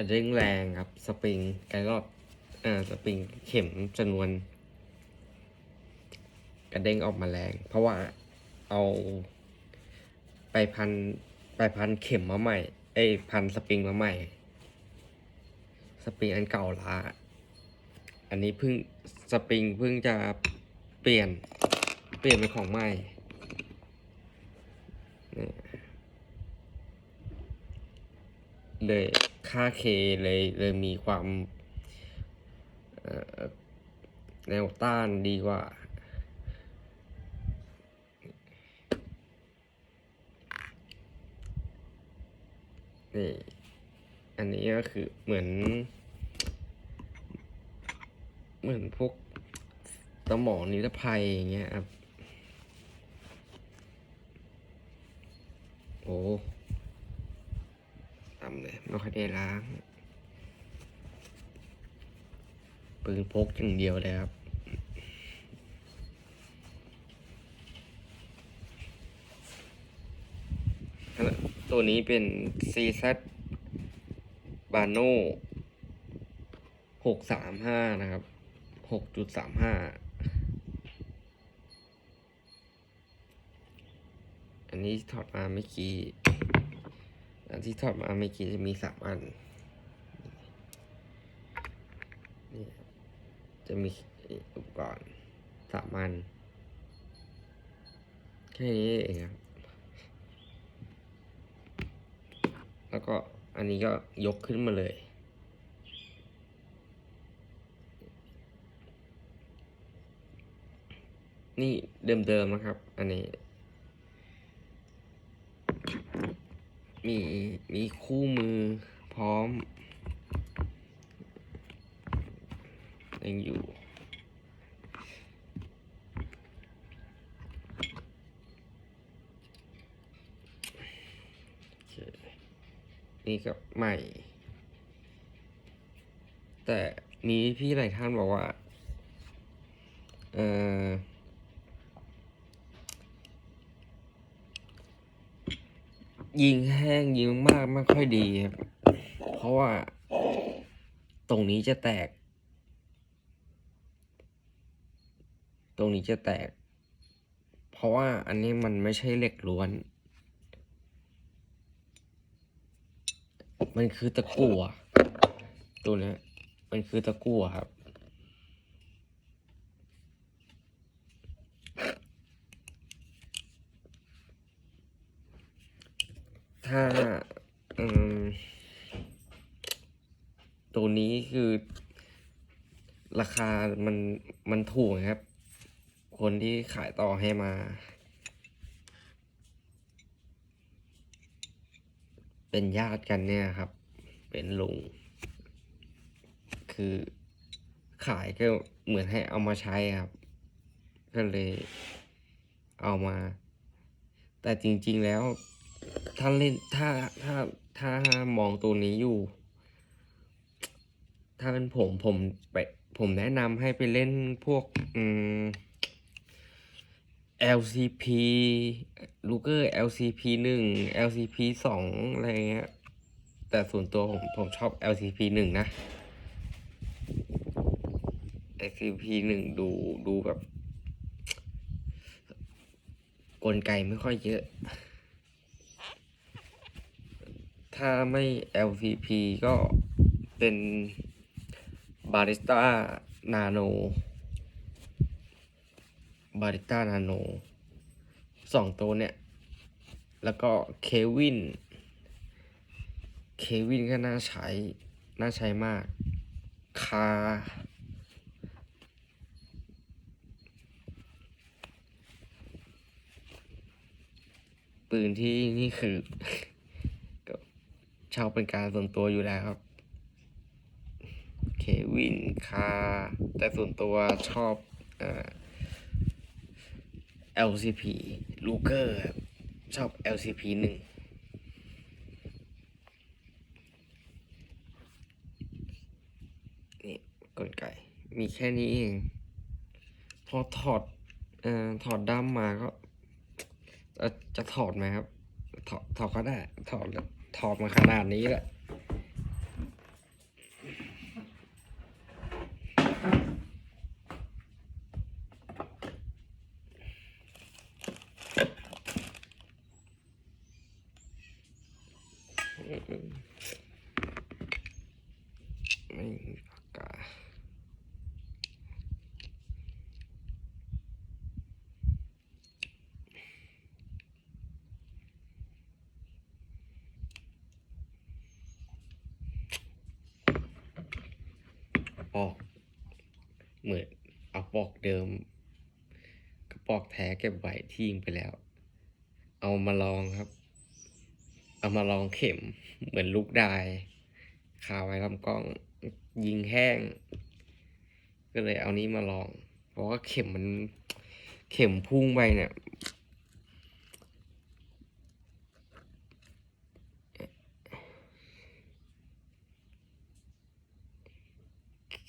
ระเด้งแรงครับ สปริงไกรอดอ่าสปริงเข็มจำนวน กระเด้งออกมาแรง เพราะว่าเอาไปพันไปพันเข็มมาใหม่ เอ้พันสปริงมาใหม่ สปริงอันเก่าล้าอันนี้เพิ่งสปริงเพิ่งจะเปลี่ยนเปลี่ยนเป็นของใหม่นี่เลย ค่าเคเลยเลยมีความแนวต้านดีกว่า นี่ อันนี้ก็คือเหมือน เหมือนพวกตะหมองนิรภัยอย่างเงี้ยครับ โอ้ ทำเลยไม่ค่อยได้ล้าง ปืนพกอย่างเดียวเลยครับตัวนี้เป็น CZ b a n o หกสามห้านะครับหกจุดสามห้าอันนี้ถอดมาไม่กี่ อันที่ถอดมาไม่กี่จะมีสามอันนี่จะมีอุปกรณ์สามอัน แค่นี้เองครับ แล้วก็อันนี้ก็ยกขึ้นมาเลยนี่เดิมๆนะครับ อันนี้ มีมีคู่มือพร้อมยังอยู่โอเคนี่ก็ใหม่ แต่มีพี่หลายท่านบอกว่า เออ ยิงแห้งยิงมากไม่ค่อยดีครับ เพราะว่าตรงนี้จะแตก ตรงนี้จะแตก เพราะว่าอันนี้มันไม่ใช่เหล็กล้วน มันคือตะกั่วตัวนี้มันคือตะกั่วครับ ถ้าตัวนี้คือราคามันมันถูกครับ คนที่ขายต่อให้มา เป็นญาติกันเนี่ยครับ เป็นลุง คือขายก็เหมือนให้เอามาใช้ครับ ก็เลยเอามา แต่จริง ๆแล้ว ถ้าเล่นถ้าถ้าถ้ามองตัวนี้อยู่ ถ้าเป็นผมผมไปผมแนะนำให้ไปเล่นพวกอืม LCP ลูเกอร์ LCP หนึ่ง LCP สองอะไรเงี้ย แต่ส่วนตัวผมผมชอบ LCP หนึ่งนะ LCP หนึ่งดูดูแบบ กลไกไม่ค่อยเยอะ ถ้าไม่ LCP ก็เป็น Barista Nano Barista Nano สองตัวเนี่ย แล้วก็เควิน เควินก็น่าใช้ น่าใช้มาก คา ปืนที่นี่คือ ชอบเป็นการส่วนตัวอยู่แล้วครับเควินคาแต่ส่วนตัวชอบเอ่อ LCP ลูเกอร์ครับชอบ LCP หนึ่งนี่กลไกมีแค่นี้เอง พอถอดเอ่อถอดด้ามมาก็ จะถอดไหมครับ ถอดถอดก็ได้ ถอดแล้ว ถอดมาขนาดนี้แหละ เหมือน เอาปอกเดิมกระปอกแท้เก็บไว้ที่ยิงไปแล้ว เอามาลองครับ เอามาลองเข็มเหมือนลูกดายคาไว้ลำกล้องยิงแห้ง ก็เลยเอานี้มาลอง เพราะว่าเข็มมันเข็มพุ่งไปเนี่ย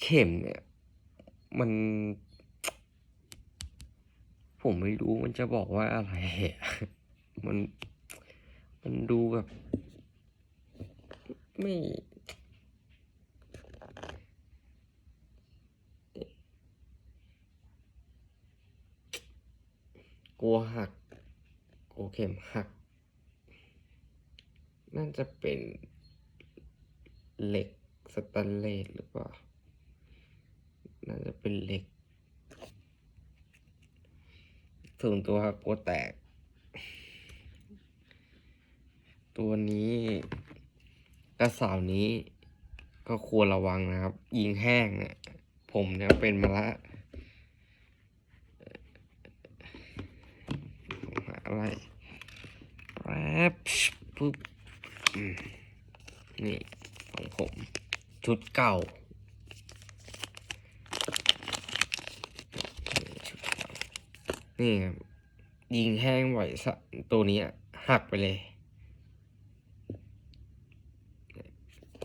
เข็มเนี่ย มัน ผมไม่รู้มันจะบอกว่าอะไร มัน มันดูแบบ ไม่ กลัวหัก กลัวเข็มหัก น่าจะเป็นเหล็กสแตนเลสหรือเปล่า น่าจะเป็นเหล็กส่วนตัวกลัวแตก ตัวนี้กระสาวนี้ก็ควรระวังนะครับ ยิงแห้งเนี่ยผมเนี่ยเป็นมาละอะไรแป๊บปุ๊บนี่ของผม ชุดเก่า นี่ยิงแห้งไหวสะตัวนี้หักไปเลย